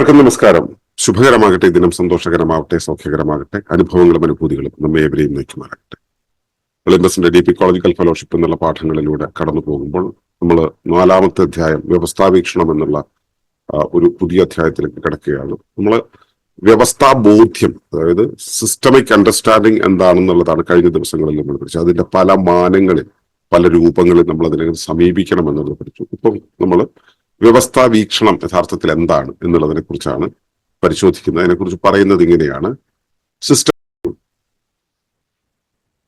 ഏവർക്കും നമസ്കാരം. ശുഭകരമാകട്ടെ ദിനം സന്തോഷകരമാകട്ടെ സൗഖ്യകരമാകട്ടെ അനുഭവങ്ങളും അനുഭൂതികളും നമ്മെ ഏവരെയും നയിക്കുമാറാകട്ടെ. ഒളിമ്പസിന്റെ ഡി പി കോളജിക്കൽ ഫെലോഷിപ്പ് എന്നുള്ള പാഠങ്ങളിലൂടെ കടന്നു പോകുമ്പോൾ നമ്മൾ നാലാമത്തെ അധ്യായം വ്യവസ്ഥാവീക്ഷണം എന്നുള്ള ഒരു പുതിയ അധ്യായത്തിലേക്ക് കിടക്കുകയാണ്. നമ്മൾ വ്യവസ്ഥാ ബോധ്യം അതായത് സിസ്റ്റമിക് അണ്ടർസ്റ്റാൻഡിങ് എന്താണെന്നുള്ളതാണ് കഴിഞ്ഞ ദിവസങ്ങളിൽ നമ്മൾ പഠിച്ചത്. അതിന്റെ പല മാനങ്ങളിൽ പല രൂപങ്ങളിൽ നമ്മൾ അതിനെ സമീപിക്കണം എന്നുള്ളത് പഠിച്ചു. ഇപ്പം നമ്മൾ വ്യവസ്ഥാ വീക്ഷണം യഥാർത്ഥത്തിൽ എന്താണ് എന്നുള്ളതിനെ കുറിച്ചാണ് പരിശോധിക്കുന്നത്. അതിനെക്കുറിച്ച് പറയുന്നത് ഇങ്ങനെയാണ്. System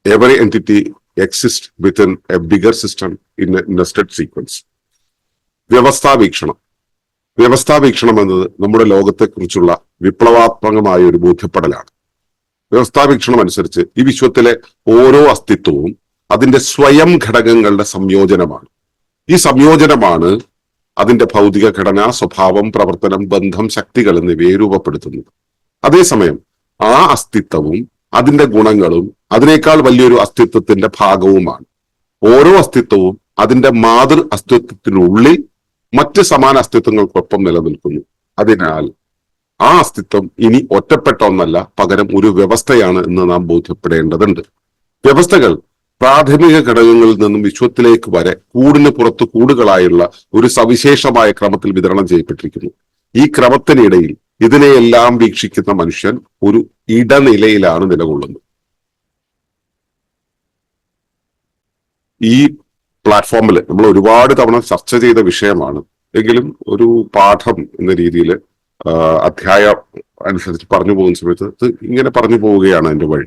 every entity exist within a bigger system in nested sequence വ്യവസ്ഥാ വീക്ഷണം. വ്യവസ്ഥാ വീക്ഷണം എന്നത് നമ്മുടെ ലോകത്തെക്കുറിച്ചുള്ള വിപ്ലവാത്മകമായ ഒരു ബോധ്യപ്പെടലാണ്. വ്യവസ്ഥാ വീക്ഷണം അനുസരിച്ച് ഈ വിശ്വത്തിലെ ഓരോ അസ്തിത്വവും അതിന്റെ സ്വയം ഘടകങ്ങളുടെ സംയോജനമാണ്. ഈ സംയോജനമാണ് അതിന്റെ ഭൗതിക ഘടന സ്വഭാവം പ്രവർത്തനം ബന്ധം ശക്തികൾ എന്നിവയെ രൂപപ്പെടുത്തുന്നത്. അതേസമയം ആ അസ്തിത്വവും അതിന്റെ ഗുണങ്ങളും അതിനേക്കാൾ വലിയൊരു അസ്തിത്വത്തിന്റെ ഭാഗവുമാണ്. ഓരോ അസ്തിത്വവും അതിന്റെ മാതൃ അസ്തിത്വത്തിനുള്ളിൽ മറ്റ് സമാന അസ്തിത്വങ്ങൾക്കൊപ്പം നിലനിൽക്കുന്നു. അതിനാൽ ആ അസ്തിത്വം ഇനി ഒറ്റപ്പെട്ട ഒന്നല്ല പകരം ഒരു വ്യവസ്ഥയാണ് എന്ന് നാം ബോധ്യപ്പെടേണ്ടതുണ്ട്. വ്യവസ്ഥകൾ പ്രാഥമിക ഘടകങ്ങളിൽ നിന്നും വിശ്വത്തിലേക്ക് വരെ കൂടിന് പുറത്ത് കൂടുകളായുള്ള ഒരു സവിശേഷമായ ക്രമത്തിൽ വിതരണം ചെയ്യപ്പെട്ടിരിക്കുന്നു. ഈ ക്രമത്തിനിടയിൽ ഇതിനെയെല്ലാം വീക്ഷിക്കുന്ന മനുഷ്യൻ ഒരു ഇടനിലയിലാണ് നിലകൊള്ളുന്നത്. ഈ പ്ലാറ്റ്ഫോമിൽ നമ്മൾ ഒരുപാട് തവണ ചർച്ച ചെയ്ത വിഷയമാണ്. എങ്കിലും ഒരു പാഠം എന്ന രീതിയിൽ അധ്യായം അനുസരിച്ച് പറഞ്ഞു പോകുന്ന സമയത്ത് ഇങ്ങനെ പറഞ്ഞു പോവുകയാണ് അതിന്റെ വഴി.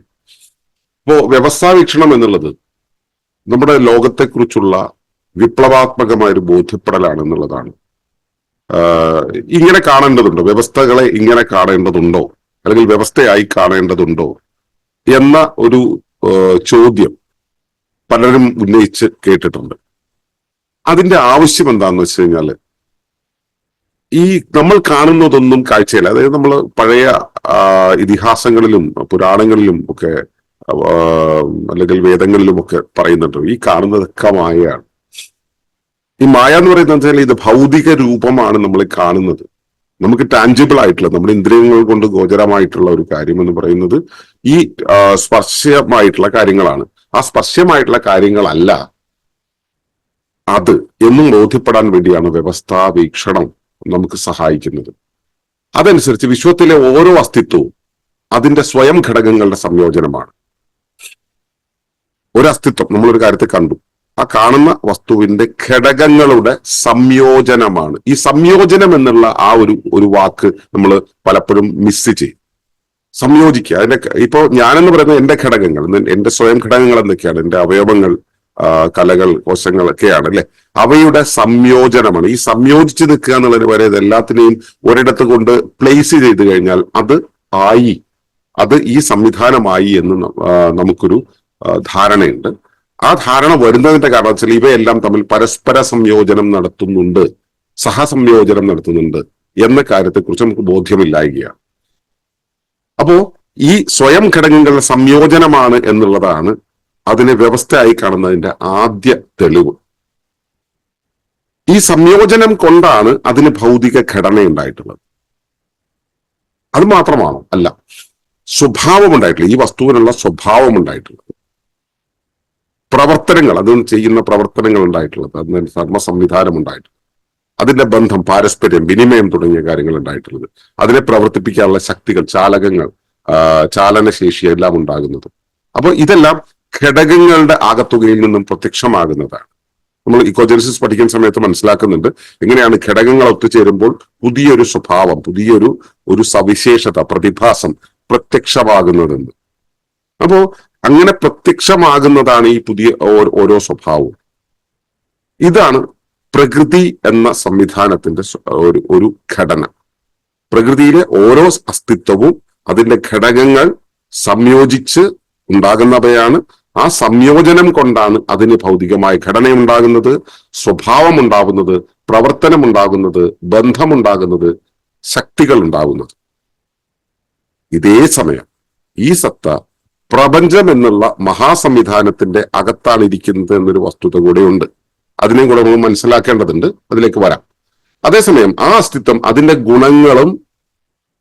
ഇപ്പോ വ്യവസ്ഥാ വീക്ഷണം എന്നുള്ളത് നമ്മുടെ ലോകത്തെക്കുറിച്ചുള്ള വിപ്ലവാത്മകമായ ഒരു ബോധ്യപ്പെടലാണ് എന്നുള്ളതാണ്. ഇങ്ങനെ കാണേണ്ടതുണ്ടോ? വ്യവസ്ഥകളെ ഇങ്ങനെ കാണേണ്ടതുണ്ടോ? അല്ലെങ്കിൽ വ്യവസ്ഥയായി കാണേണ്ടതുണ്ടോ? എന്ന ഒരു ചോദ്യം പലരും ഉന്നയിച്ച് കേട്ടിട്ടുണ്ട്. അതിന്റെ ആവശ്യം എന്താന്ന് വെച്ച് കഴിഞ്ഞാൽ ഈ നമ്മൾ കാണുന്നതൊന്നും കാഴ്ചയില്ല. അതായത് നമ്മൾ പഴയ ഇതിഹാസങ്ങളിലും പുരാണങ്ങളിലും ഒക്കെ അല്ലെങ്കിൽ വേദങ്ങളിലും ഒക്കെ പറയുന്നുണ്ട്. ഈ കാണുന്നതൊക്കെ മായയാണ്. ഈ മായ എന്ന് പറയുന്നത് വെച്ചാൽ ഇത് ഭൗതിക രൂപമാണ് നമ്മൾ കാണുന്നത്. നമുക്ക് ടാഞ്ചിബിൾ ആയിട്ടുള്ള നമ്മുടെ ഇന്ദ്രിയങ്ങൾ കൊണ്ട് ഗോചരമായിട്ടുള്ള ഒരു കാര്യം എന്ന് പറയുന്നത് ഈ സ്പർശമായിട്ടുള്ള കാര്യങ്ങളാണ്. ആ സ്പർശ്യമായിട്ടുള്ള കാര്യങ്ങളല്ല അത് എന്നും ബോധ്യപ്പെടാൻ വേണ്ടിയാണ് വ്യവസ്ഥാ വീക്ഷണം നമുക്ക് സഹായിക്കുന്നത്. അതനുസരിച്ച് വിശ്വത്തിലെ ഓരോ അസ്തിത്വവും അതിന്റെ സ്വയം ഘടകങ്ങളുടെ സംയോജനമാണ്. ഒരു അസ്തിത്വം നമ്മളൊരു കാര്യത്തെ കണ്ടു. ആ കാണുന്ന വസ്തുവിന്റെ ഘടകങ്ങളുടെ സംയോജനമാണ്. ഈ സംയോജനം എന്നുള്ള ആ ഒരു ഒരു വാക്ക് നമ്മൾ പലപ്പോഴും മിസ് ചെയ്യും. സംയോജിക്കുക. അതിന്റെ ഇപ്പോൾ ഇപ്പോ ഞാനെന്ന് പറയുന്നത് എന്റെ ഘടകങ്ങൾ എന്റെ സ്വയം ഘടകങ്ങൾ എന്തൊക്കെയാണ്? എന്റെ അവയവങ്ങൾ കലകൾ കോശങ്ങൾ ഒക്കെയാണ് അല്ലെ? അവയുടെ സംയോജനമാണ്. ഈ സംയോജിച്ച് നിൽക്കുക എന്നുള്ളതിന് വരെ ഇത് എല്ലാത്തിനെയും ഒരിടത്ത് കൊണ്ട് പ്ലേസ് ചെയ്ത് കഴിഞ്ഞാൽ അത് ആയി. അത് ഈ സംവിധാനമായി എന്ന് നമുക്കൊരു ധാരണയുണ്ട്. ആ ധാരണ വരുന്നതിന്റെ കാരണം വെച്ചാൽ ഇവയെല്ലാം തമ്മിൽ പരസ്പര സംയോജനം നടത്തുന്നുണ്ട്. സഹസംയോജനം നടത്തുന്നുണ്ട് എന്ന കാര്യത്തെക്കുറിച്ച് നമുക്ക് ബോധ്യമില്ലായികയാണ്. അപ്പോ ഈ സ്വയം ഘടകങ്ങളുടെ സംയോജനമാണ് എന്നുള്ളതാണ് അതിനെ വ്യവസ്ഥയായി കാണുന്നതിന്റെ ആദ്യ തെളിവ്. ഈ സംയോജനം കൊണ്ടാണ് അതിന് ഭൗതിക ഘടന ഉണ്ടായിട്ടുള്ളത് അത് മാത്രമാണോ അല്ല സ്വഭാവം ഉണ്ടായിട്ടുള്ളത് ഈ വസ്തുവിനുള്ള സ്വഭാവം ഉണ്ടായിട്ടുള്ളത് പ്രവർത്തനങ്ങൾ അത് ചെയ്യുന്ന പ്രവർത്തനങ്ങൾ ഉണ്ടായിട്ടുള്ളത് അതിന് ധർമ്മ സംവിധാനം ഉണ്ടായിട്ടുള്ളത് അതിന്റെ ബന്ധം പാരസ്പര്യം വിനിമയം തുടങ്ങിയ കാര്യങ്ങൾ ഉണ്ടായിട്ടുള്ളത്. അതിനെ പ്രവർത്തിപ്പിക്കാനുള്ള ശക്തികൾ ചാലകങ്ങൾ ചാലനശേഷി എല്ലാം ഉണ്ടാകുന്നത്. അപ്പോൾ ഇതെല്ലാം ഘടകങ്ങളുടെ ആകത്തുകയിൽ നിന്നും പ്രത്യക്ഷമാകുന്നതാണ്. നമ്മൾ ഇക്കോജനസിസ് പഠിക്കുന്ന സമയത്ത് മനസ്സിലാക്കുന്നുണ്ട് എങ്ങനെയാണ് ഘടകങ്ങൾ ഒത്തുചേരുമ്പോൾ പുതിയൊരു സ്വഭാവം പുതിയൊരു ഒരു സവിശേഷത പ്രതിഭാസം പ്രത്യക്ഷമാകുന്നതെന്ന്. അപ്പോ അങ്ങനെ പ്രത്യക്ഷമാകുന്നതാണ് ഈ പുതിയ ഓരോ സ്വഭാവവും. ഇതാണ് പ്രകൃതി എന്ന സംവിധാനത്തിന്റെ ഒരു ഒരു ഘടന. പ്രകൃതിയിലെ ഓരോ അസ്തിത്വവും അതിന്റെ ഘടകങ്ങൾ സംയോജിച്ച് ഉണ്ടാകുന്നവയാണ്. ആ സംയോജനം കൊണ്ടാണ് അതിന് ഭൗതികമായ ഘടനയുണ്ടാകുന്നത് സ്വഭാവം ഉണ്ടാകുന്നത് പ്രവർത്തനം ഉണ്ടാകുന്നത് ബന്ധമുണ്ടാകുന്നത് ശക്തികൾ ഉണ്ടാകുന്നത് ഇതേ സമയം ഈ സത്ത പ്രപഞ്ചം എന്നുള്ള മഹാസംവിധാനത്തിന്റെ അകത്താണ് ഇരിക്കുന്നത് എന്നൊരു വസ്തുത കൂടെയുണ്ട്. അതിനെയും കൂടെ നമ്മൾ മനസ്സിലാക്കേണ്ടതുണ്ട്. അതിലേക്ക് വരാം. അതേസമയം ആ അസ്തിത്വം അതിന്റെ ഗുണങ്ങളും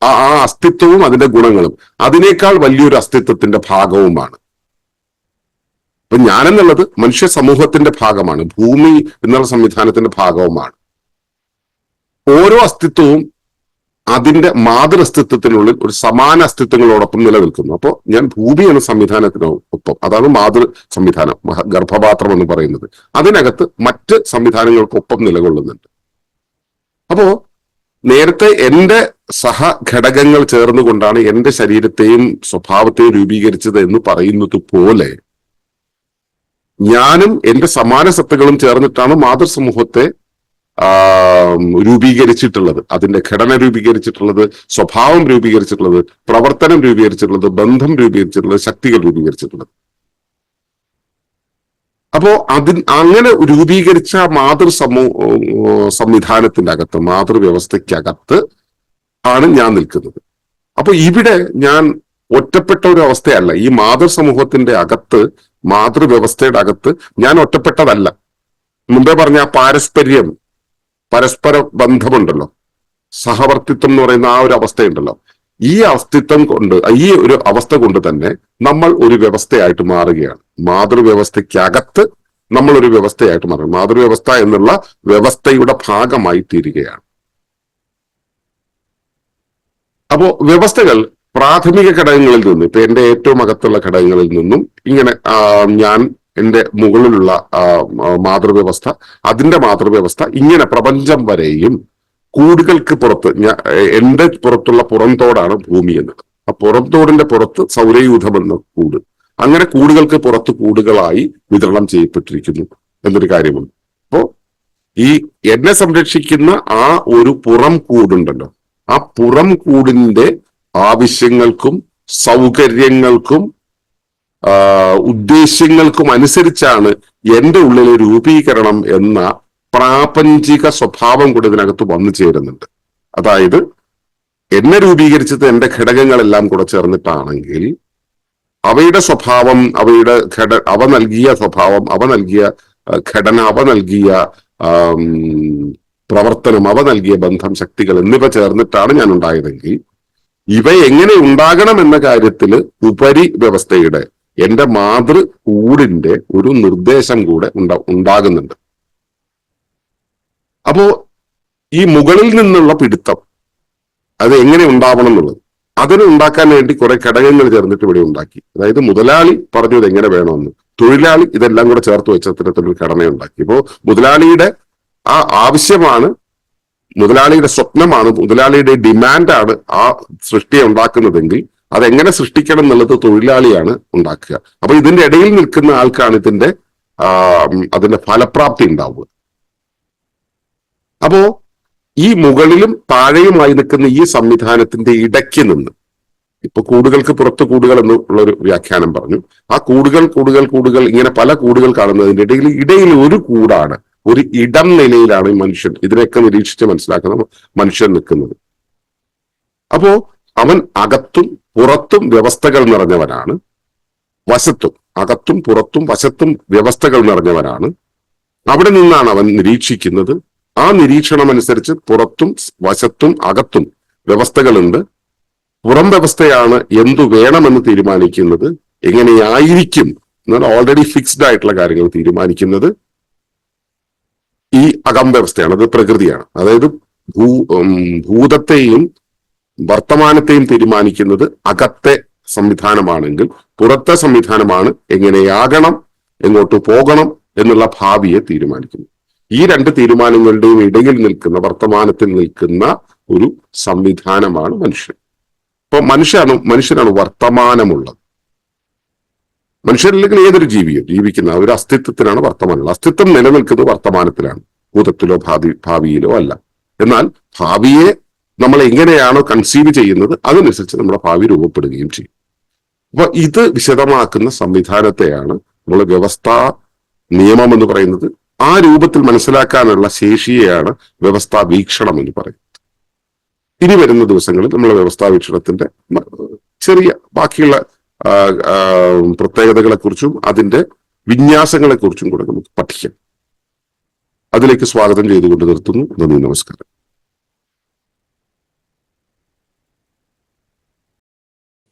ആ അസ്തിത്വവും അതിന്റെ ഗുണങ്ങളും അതിനേക്കാൾ വലിയൊരു അസ്തിത്വത്തിന്റെ ഭാഗവുമാണ്. അപ്പൊ ഞാനെന്നുള്ളത് മനുഷ്യ സമൂഹത്തിന്റെ ഭാഗമാണ്. ഭൂമി എന്നുള്ള സംവിധാനത്തിന്റെ ഭാഗവുമാണ്. ഓരോ അസ്തിത്വവും അതിന്റെ മാതൃ അസ്തിത്വത്തിനുള്ളിൽ ഒരു സമാന അസ്തിത്വങ്ങളോടൊപ്പം നിലനിൽക്കുന്നു. അപ്പോൾ ഞാൻ ഭൂമി എന്ന സംവിധാനത്തിനൊപ്പം അതാണ് മാതൃ സംവിധാനം ഗർഭപാത്രം എന്ന് പറയുന്നത്. അതിനകത്ത് മറ്റ് സംവിധാനങ്ങൾക്കൊപ്പം നിലകൊള്ളുന്നുണ്ട്. അപ്പോ നേരത്തെ എന്റെ സഹഘടകങ്ങൾ ചേർന്നുകൊണ്ടാണ് എന്റെ ശരീരത്തെയും സ്വഭാവത്തെയും രൂപീകരിച്ചത് എന്ന് പറയുന്നത് പോലെ ഞാനും എന്റെ സമാന സത്തകളും ചേർന്നിട്ടാണ് മാതൃസമൂഹത്തെ രൂപീകരിച്ചിട്ടുള്ളത്. അതിന്റെ ഘടന രൂപീകരിച്ചിട്ടുള്ളത് സ്വഭാവം രൂപീകരിച്ചിട്ടുള്ളത് പ്രവർത്തനം രൂപീകരിച്ചിട്ടുള്ളത് ബന്ധം രൂപീകരിച്ചിട്ടുള്ളത് ശക്തികൾ രൂപീകരിച്ചിട്ടുള്ളത്. അപ്പോ അതിൻ അങ്ങനെ രൂപീകരിച്ച മാതൃ സമൂ സംവിധാനത്തിന്റെ അകത്ത് മാതൃവ്യവസ്ഥയ്ക്കകത്ത് ആണ് ഞാൻ നിൽക്കുന്നത്. അപ്പൊ ഇവിടെ ഞാൻ ഒറ്റപ്പെട്ട ഒരു അവസ്ഥയല്ല. ഈ മാതൃ സമൂഹത്തിന്റെ അകത്ത് മാതൃവ്യവസ്ഥയുടെ അകത്ത് ഞാൻ ഒറ്റപ്പെട്ടതല്ല. മുമ്പേ പറഞ്ഞ പാരസ്പര്യം പരസ്പര ബന്ധമുണ്ടല്ലോ. സഹവർത്തിത്വം എന്ന് പറയുന്ന ആ ഒരു അവസ്ഥയുണ്ടല്ലോ. ഈ അസ്തിത്വം കൊണ്ട് ഈ ഒരു അവസ്ഥ കൊണ്ട് തന്നെ നമ്മൾ ഒരു വ്യവസ്ഥയായിട്ട് മാറുകയാണ്. മാതൃവ്യവസ്ഥയ്ക്കകത്ത് നമ്മൾ ഒരു വ്യവസ്ഥയായിട്ട് മാറും മാതൃവ്യവസ്ഥ എന്നുള്ള വ്യവസ്ഥയുടെ ഭാഗമായി തീരുകയാണ്. അപ്പോ വ്യവസ്ഥകൾ പ്രാഥമിക ഘടകങ്ങളിൽ നിന്ന് ഇപ്പൊ എന്റെ ഏറ്റവും അകത്തുള്ള ഘടകങ്ങളിൽ നിന്നും ഇങ്ങനെ ഞാൻ എന്റെ മുകളിലുള്ള മാതൃവ്യവസ്ഥ അതിന്റെ മാതൃവ്യവസ്ഥ ഇങ്ങനെ പ്രപഞ്ചം വരെയും കൂടുകൾക്ക് പുറത്ത് ഞാൻ എന്റെ പുറത്തുള്ള പുറംതോടാണ് ഭൂമി എന്ന് ആ പുറംതോടിന്റെ പുറത്ത് സൗരയൂഥം എന്ന കൂട്. അങ്ങനെ കൂടുകൾക്ക് പുറത്ത് കൂടുകളായി വിതരണം ചെയ്യപ്പെട്ടിരിക്കുന്നു എന്നൊരു കാര്യമുണ്ട്. അപ്പോ ഈ എന്നെ സംരക്ഷിക്കുന്ന ആ ഒരു പുറം കൂടുണ്ടല്ലോ. ആ പുറം കൂടിന്റെ ആവശ്യങ്ങൾക്കും സൗകര്യങ്ങൾക്കും ഉദ്ദേശ്യങ്ങൾക്കും അനുസരിച്ചാണ് എന്റെ ഉള്ളിലെ രൂപീകരണം എന്ന പ്രാപഞ്ചിക സ്വഭാവം കൂടെ ഇതിനകത്ത് വന്നു ചേരുന്നുണ്ട്. അതായത് എന്നെ രൂപീകരിച്ചത് എന്റെ ഘടകങ്ങളെല്ലാം കൂടെ ചേർന്നിട്ടാണെങ്കിൽ അവയുടെ സ്വഭാവം അവയുടെ ഘട അവ നൽകിയ സ്വഭാവം അവ നൽകിയ ഘടന അവ നൽകിയ പ്രവർത്തനം അവ നൽകിയ ബന്ധം ശക്തികൾ എന്നിവ ചേർന്നിട്ടാണ് ഞാൻ ഉണ്ടായതെങ്കിൽ ഇവ എങ്ങനെ ഉണ്ടാകണം എന്ന കാര്യത്തിൽ ഉപരി വ്യവസ്ഥയുടെ എന്റെ മാതൃ കൂടിന്റെ ഒരു നിർദ്ദേശം കൂടെ ഉണ്ടാ ഉണ്ടാകുന്നുണ്ട്. അപ്പോ ഈ മുകളിൽ നിന്നുള്ള പിടുത്തം അത് എങ്ങനെ ഉണ്ടാവണം എന്നുള്ളത്. അതിന് ഉണ്ടാക്കാൻ വേണ്ടി കുറെ ഘടകങ്ങൾ ചേർന്നിട്ട് ഇവിടെ ഉണ്ടാക്കി. അതായത് മുതലാളി പറഞ്ഞു ഇത് എങ്ങനെ വേണമെന്ന്. തൊഴിലാളി ഇതെല്ലാം കൂടെ ചേർത്ത് വെച്ച അത്തരത്തിലൊരു ഘടന ഉണ്ടാക്കി ഇപ്പോ മുതലാളിയുടെ ആ ആവശ്യമാണ് മുതലാളിയുടെ സ്വപ്നമാണ് മുതലാളിയുടെ ഡിമാൻഡാണ് ആ സൃഷ്ടിയെ ഉണ്ടാക്കുന്നതെങ്കിൽ അതെങ്ങനെ സൃഷ്ടിക്കണം എന്നുള്ളത് തൊഴിലാളിയാണ് ഉണ്ടാക്കുക. അപ്പൊ ഇതിന്റെ ഇടയിൽ നിൽക്കുന്ന ആൾക്കാണ് ഇതിന്റെ അതിന്റെ ഫലപ്രാപ്തി ഉണ്ടാവുക. അപ്പോ ഈ മുകളിലും താഴെയുമായി നിൽക്കുന്ന ഈ സംവിധാനത്തിന്റെ ഇടയ്ക്ക് നിന്ന് ഇപ്പൊ കൂടുകൾക്ക് പുറത്ത് കൂടുകൾ എന്നുള്ള ഒരു വ്യാഖ്യാനം പറഞ്ഞു. ആ കൂടുകൾ കൂടുകൾ കൂടുകൾ ഇങ്ങനെ പല കൂടുകൾ കാണുന്നതിന്റെ ഇടയിൽ ഇടയിൽ ഒരു കൂടാണ് ഒരു ഇടം നിലയിലാണ് ഈ മനുഷ്യൻ ഇതിനെയൊക്കെ നിരീക്ഷിച്ച് മനസ്സിലാക്കുന്ന മനുഷ്യൻ നിൽക്കുന്നത്. അപ്പോ അവൻ അകത്തും പുറത്തും വ്യവസ്ഥകൾ നിറഞ്ഞവനാണ്. വശത്തും അകത്തും പുറത്തും വശത്തും വ്യവസ്ഥകൾ നിറഞ്ഞവനാണ്. അവിടെ നിന്നാണ് അവൻ നിരീക്ഷിക്കുന്നത്. ആ നിരീക്ഷണം അനുസരിച്ച് പുറത്തും വശത്തും അകത്തും വ്യവസ്ഥകളുണ്ട്. പുറം വ്യവസ്ഥയാണ് എന്തു വേണമെന്ന് തീരുമാനിക്കുന്നത് എങ്ങനെയായിരിക്കും എന്നാൽ ഓൾറെഡി ഫിക്സ്ഡ് ആയിട്ടുള്ള കാര്യങ്ങൾ തീരുമാനിക്കുന്നത്. ഈ അകം വ്യവസ്ഥയാണ് അത് പ്രകൃതിയാണ്. അതായത് ഭൂ ഭൂതത്തെയും വർത്തമാനത്തെയും തീരുമാനിക്കുന്നത് അകത്തെ സംവിധാനമാണെങ്കിൽ പുറത്തെ സംവിധാനമാണ് എങ്ങനെയാകണം എങ്ങോട്ട് പോകണം എന്നുള്ള ഭാവിയെ തീരുമാനിക്കുന്നു. ഈ രണ്ട് തീരുമാനങ്ങളുടെയും ഇടയിൽ നിൽക്കുന്ന വർത്തമാനത്തിൽ നിൽക്കുന്ന ഒരു സംവിധാനമാണ് മനുഷ്യൻ. ഇപ്പൊ മനുഷ്യനാണ് മനുഷ്യനാണ് വർത്തമാനമുള്ളത്. മനുഷ്യരില്ലെങ്കിൽ ഏതൊരു ജീവിയോ ജീവിക്കുന്ന ഒരു അസ്തിത്വത്തിനാണ് വർത്തമാനമുള്ളത്. അസ്തിത്വം നിലനിൽക്കുന്നത് വർത്തമാനത്തിലാണ്. ഭൂതത്തിലോ ഭാവി ഭാവിയിലോ അല്ല. എന്നാൽ ഭാവിയെ നമ്മൾ എങ്ങനെയാണോ കൺസീവ് ചെയ്യുന്നത് അതനുസരിച്ച് നമ്മുടെ ഭാവി രൂപപ്പെടുകയും ചെയ്യും. അപ്പൊ ഇത് വിശദമാക്കുന്ന സംവിധാനത്തെയാണ് നമ്മൾ വ്യവസ്ഥാ നിയമം എന്ന് പറയുന്നത്. ആ രൂപത്തിൽ മനസ്സിലാക്കാനുള്ള ശേഷിയെയാണ് വ്യവസ്ഥാ വീക്ഷണം എന്ന് പറയുന്നത്. ഇനി വരുന്ന ദിവസങ്ങളിൽ നമ്മൾ വ്യവസ്ഥാ വീക്ഷണത്തിന്റെ ചെറിയ ബാക്കിയുള്ള പ്രത്യേകതകളെക്കുറിച്ചും അതിന്റെ വിന്യാസങ്ങളെക്കുറിച്ചും കൂടെ നമുക്ക് പഠിക്കാം. അതിലേക്ക് സ്വാഗതം ചെയ്തുകൊണ്ട് നിർത്തുന്നു. നന്ദി നമസ്കാരം.